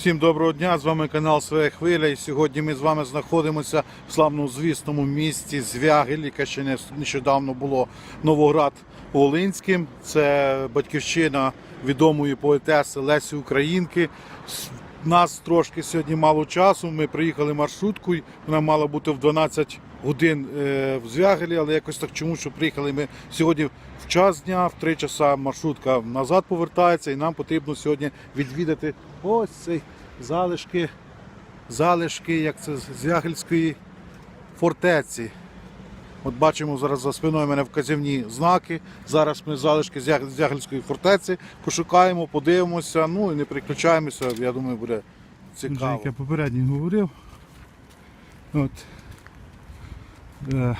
Всім доброго дня! З вами канал Своя Хвиля. І сьогодні ми з вами знаходимося в славному звісному місті Звягель, яке ще не- нещодавно було Новоград Волинським. Це батьківщина відомої поетеси Лесі Українки. Нас трошки сьогодні мало часу. Ми приїхали маршруткою. Вона мала бути в 12 годин е, в Звягелі, але якось так чому, що приїхали ми сьогодні час дня, в 3 часа маршрутка назад повертається, і нам потрібно сьогодні відвідати ось цей залишки, залишки, як це з Звягельської фортеці. От бачимо зараз за спиною мене вказівні знаки. Зараз ми залишки Звяг- Звягельської фортеці пошукаємо, подивимося, ну і не переключаємося, я думаю, буде цікаво. як я попередньо говорив. От, е,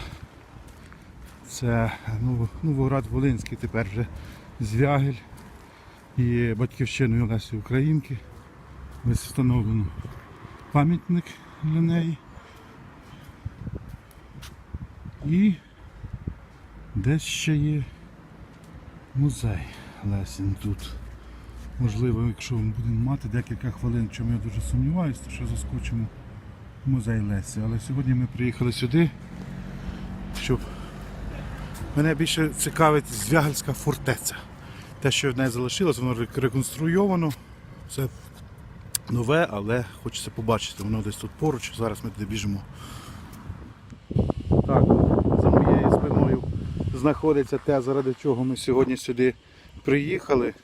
це ну, Новоград Волинський, тепер вже Звягель і батьківщиною Лесі Українки. Ось встановлено пам'ятник для неї. І десь ще є музей Лесін тут. Можливо, якщо ми будемо мати декілька хвилин, чому я дуже сумніваюся, то що заскочимо в музей Лесі. Але сьогодні ми приїхали сюди, щоб мене більше цікавить Звягельська фортеця. Те, що в неї залишилось, воно реконструйовано. Це нове, але хочеться побачити. Воно десь тут поруч. Зараз ми туди біжимо. Так, за моєю спиною знаходиться те, заради чого ми сьогодні сюди приїхали.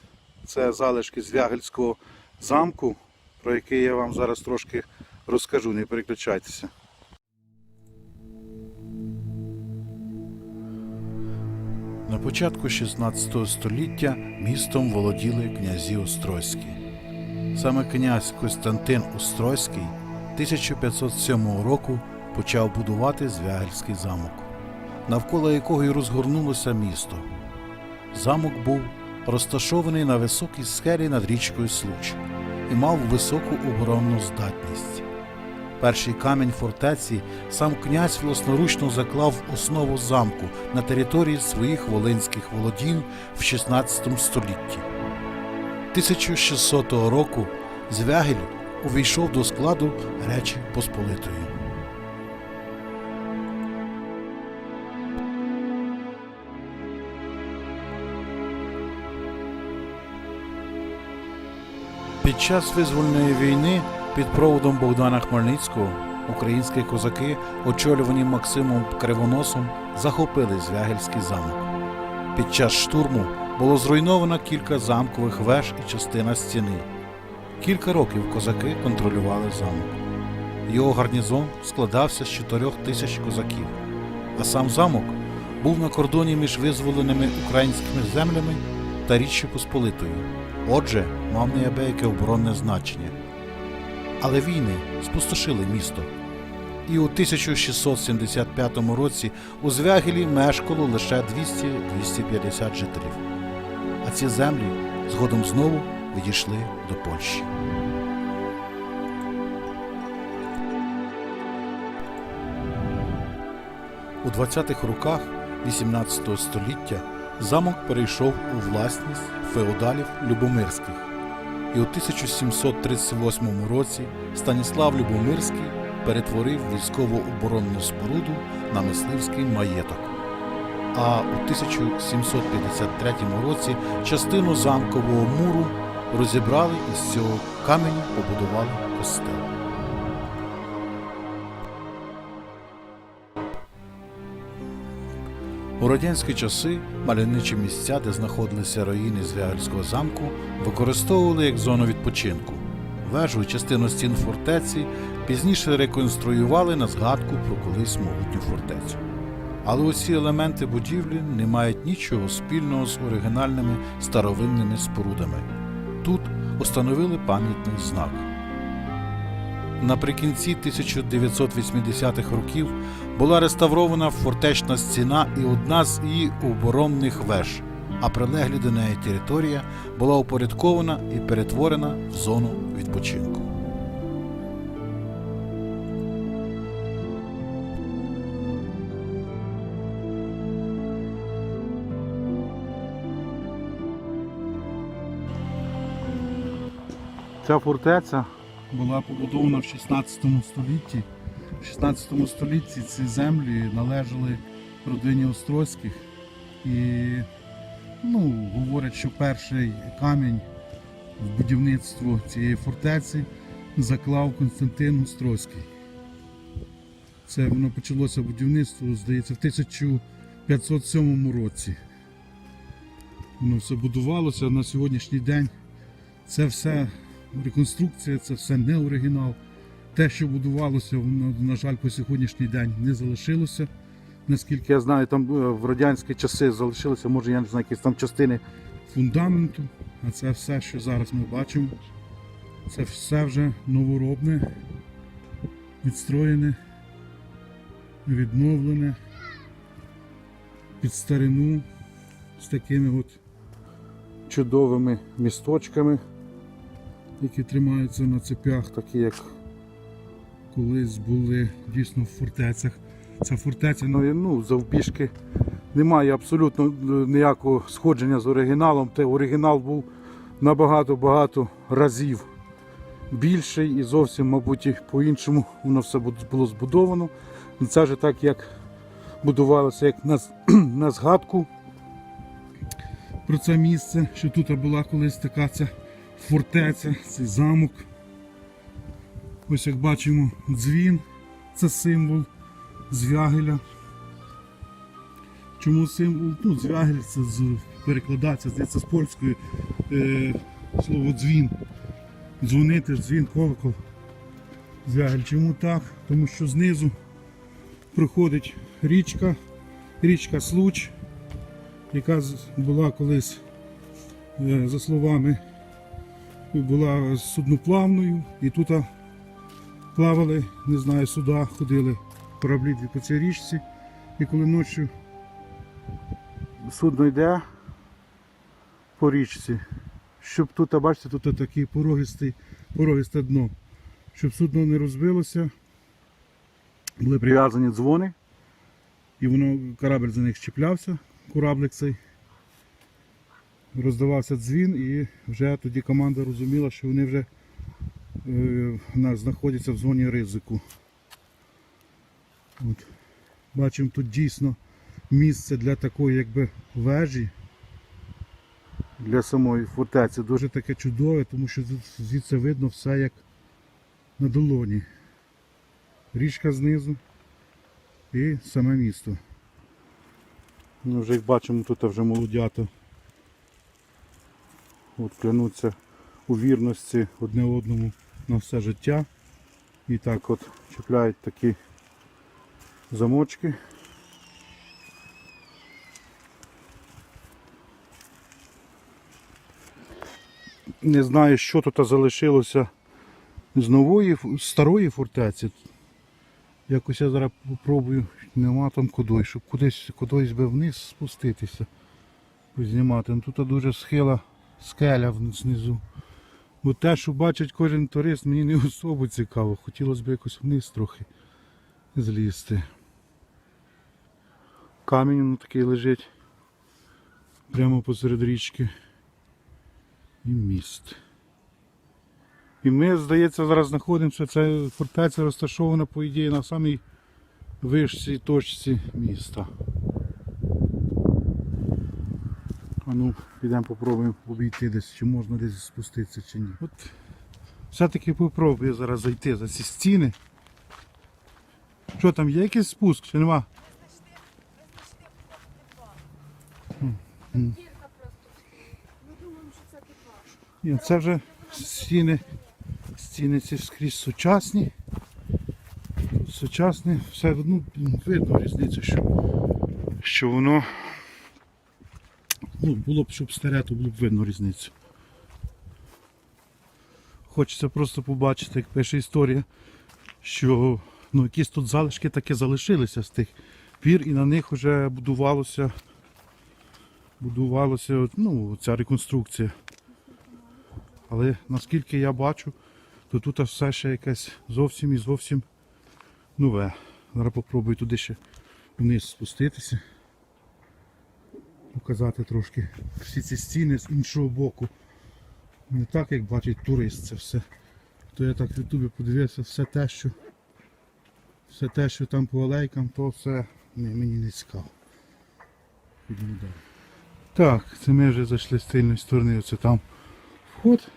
Це залишки Звягельського замку, про який я вам зараз трошки розкажу, не переключайтеся. На початку 16 століття містом володіли князі Острозькі. Саме князь Костянтин Острозький 1507 року почав будувати Звягельський замок, навколо якого й розгорнулося місто. Замок був розташований на високій скелі над річкою Случ і мав високу оборонну здатність. Перший камінь фортеці сам князь власноручно заклав основу замку на території своїх волинських володінь в 16 столітті. 1600 року Звягель увійшов до складу Речі Посполитої. Під час визвольної війни під проводом Богдана Хмельницького українські козаки, очолювані Максимом Кривоносом, захопили Звягельський замок. Під час штурму було зруйновано кілька замкових веж і частина стіни. Кілька років козаки контролювали замок. Його гарнізон складався з чотирьох тисяч козаків, а сам замок був на кордоні між визволеними українськими землями та Річчю Посполитою. Отже, мав неабияке оборонне значення. Але війни спустошили місто. І у 1675 році у Звягелі мешкало лише 200-250 жителів. А ці землі згодом знову відійшли до Польщі. У 20-х роках 18 століття замок перейшов у власність феодалів Любомирських. І у 1738 році Станіслав Любомирський перетворив військово оборонну споруду на мисливський маєток. А у 1753 році частину замкового муру розібрали і з цього каменю побудували костел. У радянські часи мальовничі місця, де знаходилися руїни Звягельського замку, використовували як зону відпочинку. Вежу частину стін фортеці пізніше реконструювали на згадку про колись могутню фортецю. Але усі елементи будівлі не мають нічого спільного з оригінальними старовинними спорудами. Тут установили пам'ятний знак. Наприкінці 1980-х років була реставрована фортечна стіна і одна з її оборонних веж, а прилеглі до неї територія була упорядкована і перетворена в зону відпочинку. Ця фортеця була побудована в 16 столітті. В 16 столітті ці землі належали родині Острозьких. І ну, говорять, що перший камінь в будівництво цієї фортеці заклав Константин Острозький. Це воно почалося будівництво, здається, в 1507 році. Воно все будувалося на сьогоднішній день. Це все реконструкція, це все не оригінал. Те, що будувалося, на жаль, по сьогоднішній день не залишилося. Наскільки я знаю, там е, в радянські часи залишилося, може, я не знаю, якісь там частини фундаменту. А це все, що зараз ми бачимо, це все вже новоробне, відстроєне, відновлене під старину з такими от чудовими місточками, які тримаються на цепях, такі як колись були дійсно в фортецях. Ця фортеця ну, ну, завбіжки немає абсолютно е, ніякого сходження з оригіналом. Те оригінал був набагато багато разів більший і зовсім, мабуть, по-іншому воно все було збудовано. Це вже так, як будувалося, як на, на згадку про це місце, що тут була колись така ця фортеця, цей замок. Ось як бачимо, дзвін це символ звягеля. Чому символ? Ну, звягель це з, перекладається, здається, з польської е, слово дзвін. Дзвонити, дзвін, колокол. Звягель. Чому так? Тому що знизу проходить річка, річка Случ, яка була колись, е, за словами, була судноплавною, і тут плавали, не знаю, суда, ходили кораблі по цій річці. І коли ночі судно йде по річці, щоб тут, бачите, тут такий порогистий, порогисте дно. Щоб судно не розбилося, були прив'язані дзвони, і воно корабль за них чіплявся, кораблик цей. Роздавався дзвін, і вже тоді команда розуміла, що вони вже знаходяться в зоні ризику. От. Бачимо тут дійсно місце для такої якби вежі. Для самої фортеці дуже таке чудове, тому що звідси видно все як на долоні. Річка знизу і саме місто. Ну, вже як бачимо, тут вже молодята от клянуться у вірності одне одному на все життя. І так от чіпляють такі замочки. Не знаю, що тут залишилося з нової, старої фортеці. Якось я зараз попробую, нема там кудись, щоб кудись, кудись би вниз спуститися. Знімати. Ну, Тут дуже схила скеля знизу. Бо те, що бачить кожен турист, мені не особо цікаво. Хотілося б якось вниз трохи злізти. Камінь ну, такий лежить прямо посеред річки. І міст. І ми, здається, зараз знаходимося. Це фортеця розташована, по ідеї, на самій вищій точці міста. А ну, підемо попробуємо обійти десь, чи можна десь спуститися, чи ні. От все-таки попробую зараз зайти за ці стіни. Що там, є якийсь спуск, чи нема? Кірка просто. Ми думаємо, що це типа. Ні, це вже стіни, стіни ці скрізь сучасні. Сучасні, все ну, видно різницю, що, що воно було б, щоб старе, то було б видно різницю. Хочеться просто побачити, як пише історія, що ну, якісь тут залишки таки залишилися з тих пір і на них вже будувалося, будувалося ну, ця реконструкція. Але наскільки я бачу, то тут все ще якесь зовсім і зовсім нове. Зараз попробую туди ще вниз спуститися. Показати трошки всі ці стіни з іншого боку. Не так, як бачить турист, це все То я так в Ютубі подивився все те, що все те, що там по алейкам, то все ні, мені не цікаво. Підемо далі. Так, це ми вже зайшли з тильної сторони, оце там вход.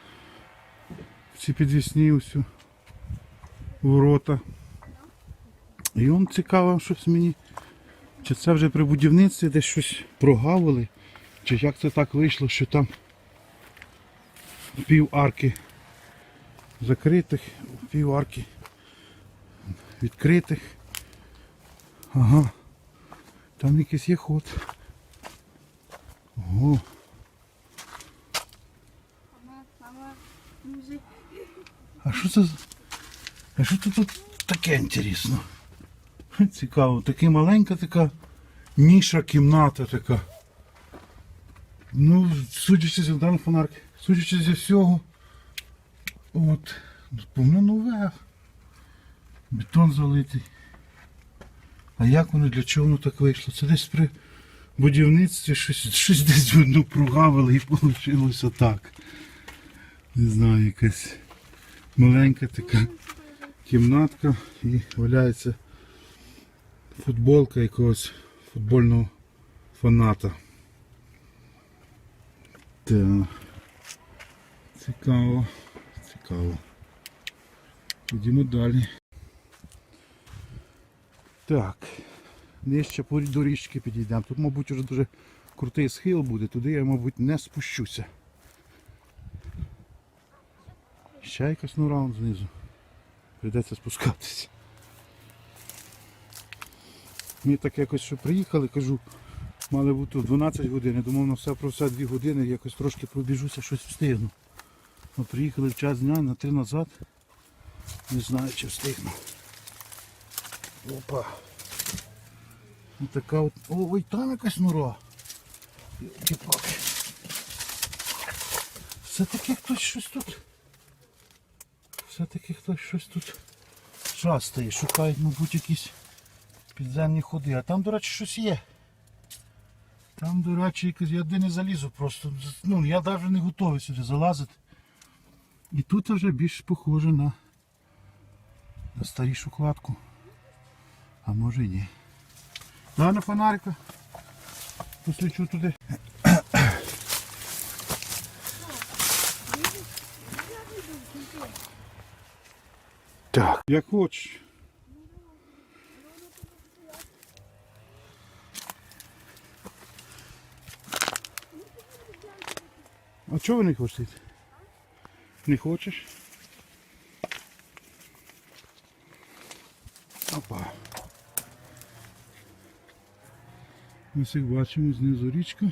Ці підвісні усю ворота. І он цікаво щось мені. Чи це вже при будівництві десь щось прогавили, чи як це так вийшло, що там пів арки закритих, пів арки відкритих. Ага. Там якийсь є ход. Ого. А що це? А що це тут таке інтересно? Цікаво, така маленька така ніша кімната така. Ну, судячи з даного фонарки, судячи зі всього, от, повно нове. Бетон залитий. А як воно, для чого воно так вийшло? Це десь при будівництві щось, щось десь видно прогавили і вийшло так. Не знаю, якась маленька така кімнатка і валяється футболка якогось футбольного фаната. Так. Цікаво, цікаво. Йдемо далі. Так. Нижче до річки підійдемо. Тут, мабуть, вже дуже крутий схил буде, туди я, мабуть, не спущуся. Ще якась нора знизу. Прийдеться спускатися. Ми так якось що приїхали, кажу, мали бути 12 годин. Я думав на все про все 2 години, якось трошки пробіжуся, щось встигну. Ми приїхали в час дня на три назад. Не знаю, чи встигну. Опа. І така от. О, ой, там якась нора. Все-таки хтось щось тут. Все-таки хтось щось тут шастає, шукають, мабуть, якісь підземні ходи. А там, до речі, щось є. Там, до речі, якось я де не залізу просто. Ну, я навіть не готовий сюди залазити. І тут вже більш похоже на, на старішу кладку. А може і ні. На фонарика. Посвічу туди. Так. Як хочеш. А чого ви не хочете? Не хочеш? Опа. Ось як бачимо, знизу річка.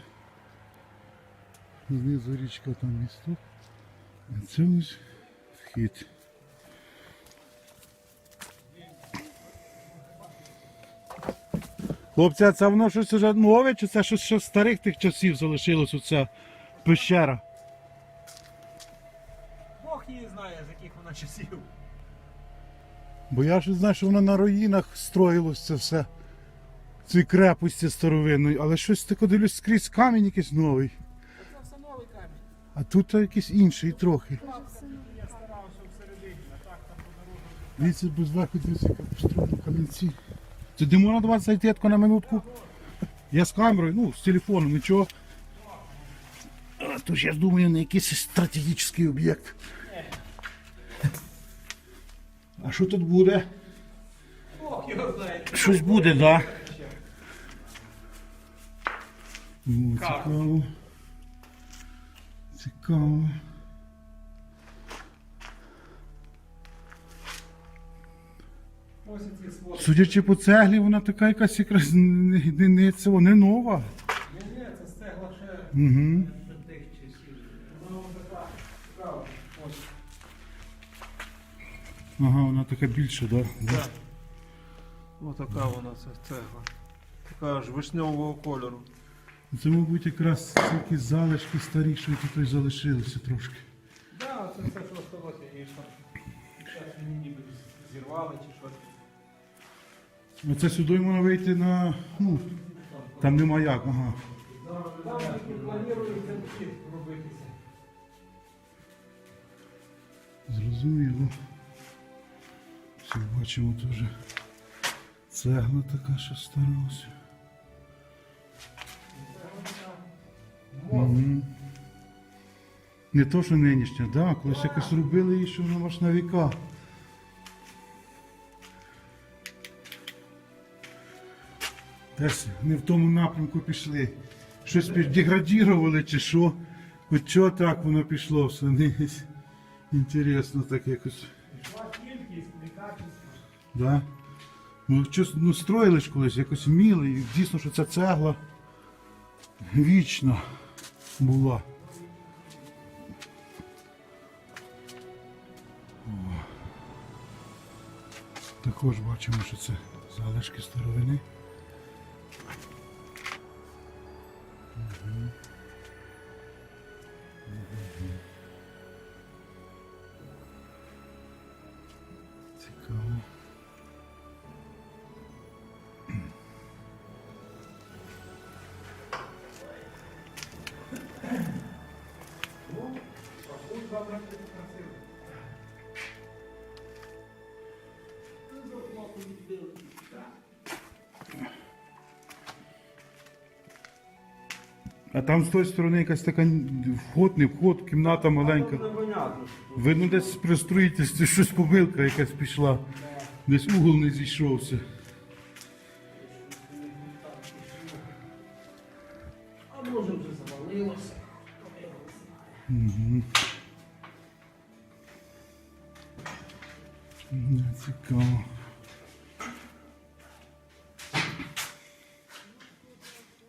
Знизу річка там місто. А це ось вхід. Хлопці, а це воно щось вже нове, чи це щось ще з старих тих часів залишилось оця пещера? Бог її вона часів. Бо я ж знаю, що воно на руїнах строїлось це все. Ці крепості старовинної, але щось таке дивлюсь скрізь камінь якийсь новий. Це все новий камінь. А тут якийсь інший трохи. Я старався всередині, а так там по. Дивіться, без верху дивіться, як построєно камінці. Це де можна до вас зайти на минутку? Я з камерою, ну, з телефоном, нічого. А, то ж я думаю, на якийсь стратегічний об'єкт. А що тут буде? Щось буде, так? Да? О, цікаво. Цікаво. Судячи по цеглі, вона така якась якраз не, не, не, не нова. Ні, ні, це стегла ще Угу. Ага, вона така більша, так? Да? Так. Отака вона ця цегла. Така ж вишневого кольору. Це, мабуть, якраз якісь залишки старі, що тут і залишилися трошки. Так, це все, що осталося, і що. Зараз мені ніби зірвали чи щось. Оце сюди можна вийти на. Ну, там нема як, ага. Там планують робитися. Зрозуміло. Все, бачимо теж цегла така, що старалася. Угу. Не то, що нинішня, да, колись якось робили її, що вона аж на віка. Десь не в тому напрямку пішли. Щось деградірували чи що. От чого так воно пішло все. Інтересно так якось. Да? Ну, щось, ну, строїли ж колись, якось вміли, і дійсно, що ця цегла вічна була. О. Також бачимо, що це залишки старовини. Мгм. Мгм. А там з тої сторони якась така вход, не вход, кімната маленька. Ви Видно, десь при строїтельстві щось помилка якась пішла. Десь угол не зійшовся.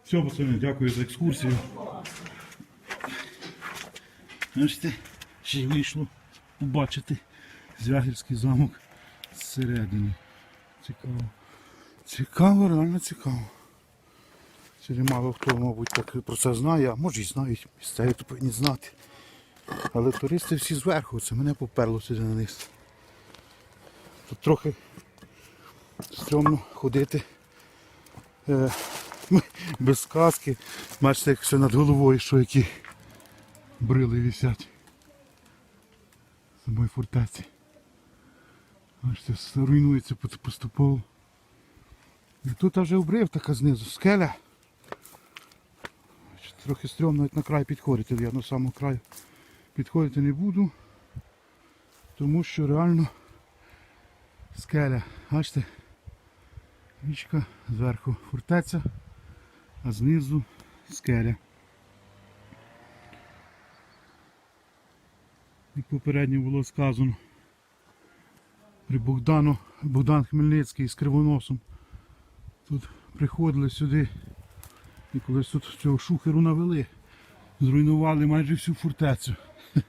Все, пацани, дякую за екскурсію. Бачите, ще й вийшло побачити Звягільський замок зсередини. Цікаво. Цікаво, реально цікаво. Мало хто, мабуть, так про це знає, а може і знають, місцеві то повинні знати. Але туристи всі зверху, це мене поперло сюди на. Тут трохи стрьомно ходити е, без сказки. Бачите, як все над головою, що які брили висять. Самої фортеці. Бачите, руйнується поступово. І тут вже обрив така знизу скеля. Трохи стрьомно на край підходити, я на самого краю підходити не буду, тому що реально скеля. Бачите? Річка, зверху фортеця, а знизу скеля. Як попередньо було сказано, при Богдану, Богдан Хмельницький з Кривоносом тут приходили сюди і колись тут цього шухеру навели, зруйнували майже всю фортецю.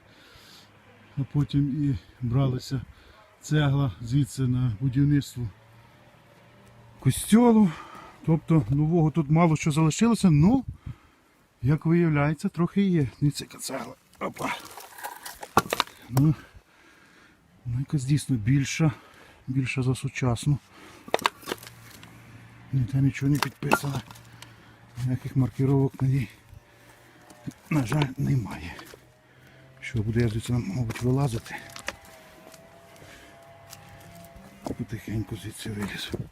А потім і бралися цегла звідси на будівництво костьолу. Тобто нового тут мало що залишилося, ну, як виявляється, трохи є. Дивіться, яка цегла. Опа. Ну, ну, якась дійсно більша, більша за сучасну. Ніде нічого не підписано. Ніяких маркировок на ній, на жаль, немає. Що буде я звідси, мабуть, вилазити. Потихеньку звідси вилізу.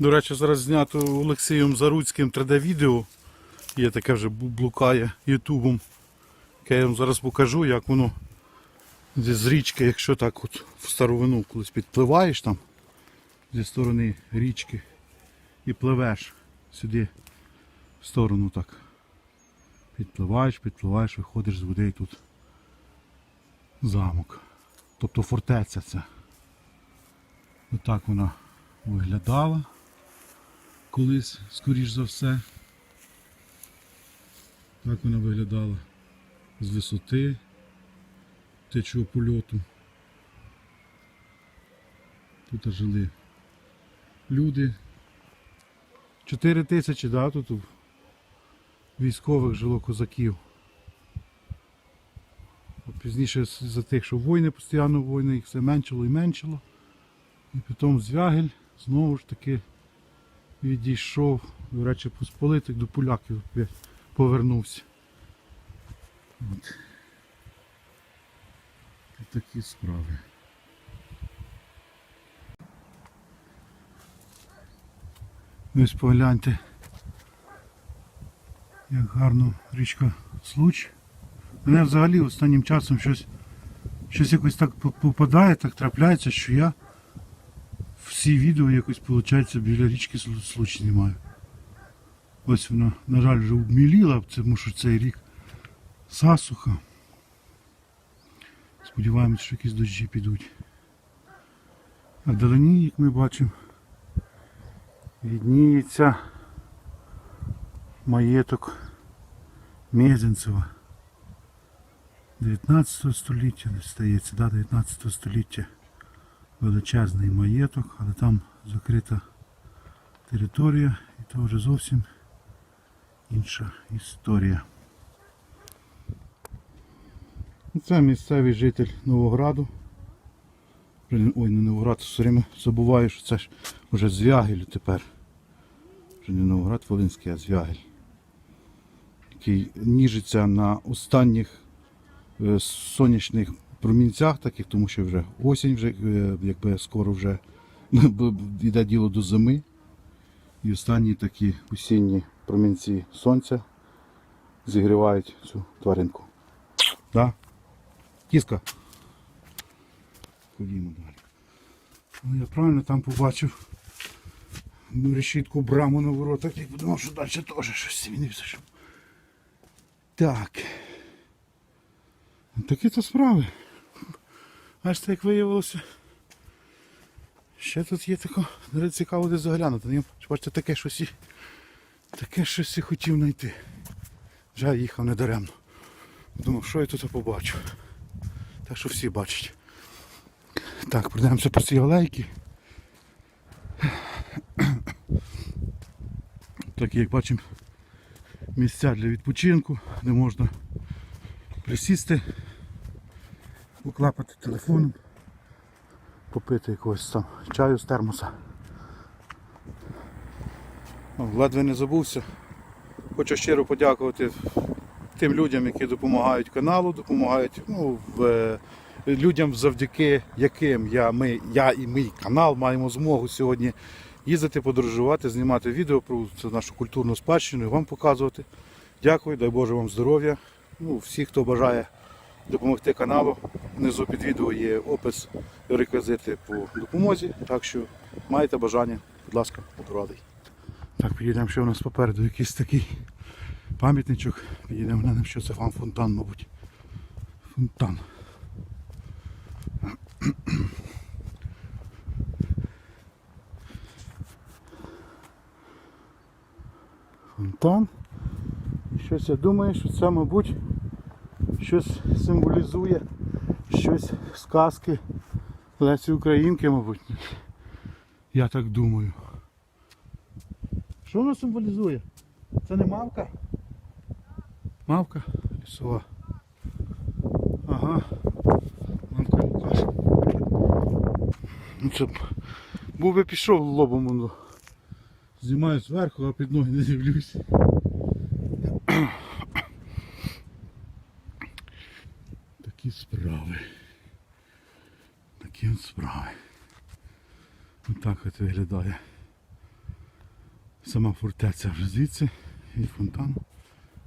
До речі, зараз знято Олексієм Заруцьким 3D-відео. Є таке вже блукає Ютубом. Я вам зараз покажу, як воно з річки, якщо так от в старовину колись підпливаєш там зі сторони річки і пливеш сюди в сторону так. Підпливаєш, підпливаєш, виходиш з води і тут замок. Тобто фортеця ця. Отак вона виглядала колись, скоріш за все. Так вона виглядала з висоти птичого польоту. Тут жили люди. Чотири тисячі, да, тут військових жило козаків. Пізніше за тих, що війни постійно війни, їх все меншало і меншало. І потім Звягель знову ж таки відійшов, до речі, Посполитих до поляків повернувся. От. такі справи. Ось погляньте, як гарно річка Случ. Мене взагалі останнім часом щось, щось якось так попадає, так трапляється, що я всі відео якось, виходить, біля річки Слу- Случ знімаю. Ось вона, на жаль, вже обміліла, тому що цей рік засуха. Сподіваємось, що якісь дощі підуть. А вдалині, як ми бачимо, відніється маєток Мезенцева. 19 століття, стається, да, 19 століття. Величезний маєток, але там закрита територія і то вже зовсім інша історія. Це місцевий житель Новограду. Ой, не Новоград, все время забуваю, що це ж вже Звягель тепер. Вже не Новоград Волинський, а Звягель. Який ніжиться на останніх е, сонячних промінцях таких, тому що вже осінь, вже, е, якби скоро вже йде діло до зими. І останні такі осінні промінці сонця зігрівають цю тваринку. Да? Кіска. Ходімо далі. Ну, я правильно там побачив решітку браму на воротах і подумав, що далі теж щось змінився. Що... Так. Такі то справи. Аж це як виявилося. Ще тут є тако, цікаво де заглянути. Ну, Бачите, таке щось таке щось і хотів знайти. Жаль, їхав недаремно. Думав, що я тут побачу. Так що всі бачать. Так, пройдемося по цій алейки. Такі, як бачимо, місця для відпочинку, де можна присісти, поклапати телефоном, попити якогось там чаю з термоса. Ледве не забувся. Хочу щиро подякувати тим людям, які допомагають каналу, допомагають ну, в, е, людям, завдяки яким я, ми, я і мій канал маємо змогу сьогодні їздити, подорожувати, знімати відео про нашу культурну спадщину і вам показувати. Дякую, дай Боже вам здоров'я. Ну, всі, хто бажає допомогти каналу, внизу під відео є опис, реквізити по допомозі. Так що маєте бажання, будь ласка, радий. Так, підійдемо, що у нас попереду якийсь такий пам'ятничок. Підійдемо глянемо, що це вам фонтан, мабуть. Фонтан. Фонтан. Щось я думаю, що це, мабуть, щось символізує, щось сказки Лесі Українки, мабуть. Я так думаю. Що воно символізує? Це не мавка? Мавка лісова. Ага. Мамка Лукаш. Ну це б- був би пішов лобом воно. Знімаю зверху, а під ноги не дивлюсь. Такі справи. От справи. Отак от виглядає сама фортеця вже звідси і фонтан.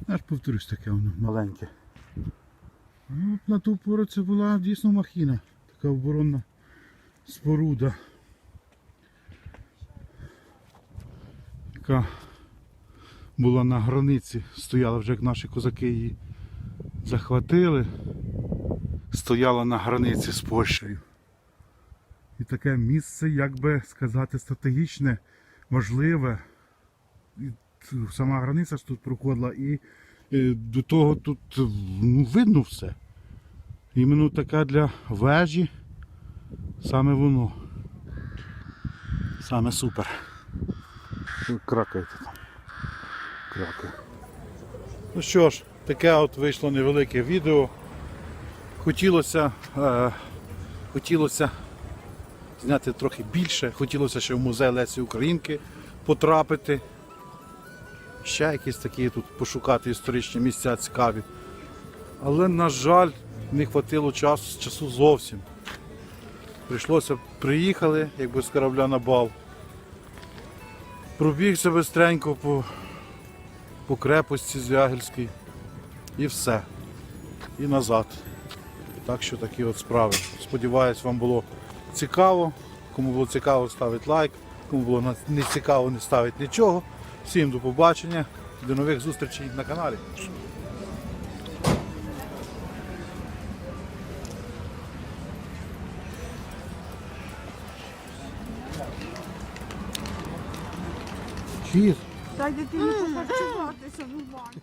Я ж повторюсь таке воно маленьке. Ну, на ту пору це була дійсно махіна, така оборонна споруда. Яка була на границі, стояла вже як наші козаки її захватили, стояла на границі з Польщею. І таке місце, як би сказати, стратегічне, важливе. І сама границя ж тут проходила і до того тут ну, видно все. Іменно така для вежі, саме воно. Саме супер. Ви Кракаєте там. Кракає. Ну що ж, таке от вийшло невелике відео. Хотілося, е, хотілося зняти трохи більше, хотілося ще в музей Лесі Українки потрапити. Ще якісь такі тут пошукати історичні місця цікаві. Але, на жаль, не хватило часу, часу зовсім. Прийшлося, приїхали, якби з корабля на бал. Пробігся бистренько по, по крепості Звягельській і все. І назад. Так що такі от справи. Сподіваюсь, вам було цікаво. Кому було цікаво, ставить лайк. Кому було не цікаво, не ставить нічого. Всім до побачення. До нових зустрічей на каналі. Cheers. Дай дитині похарчуватися в бані.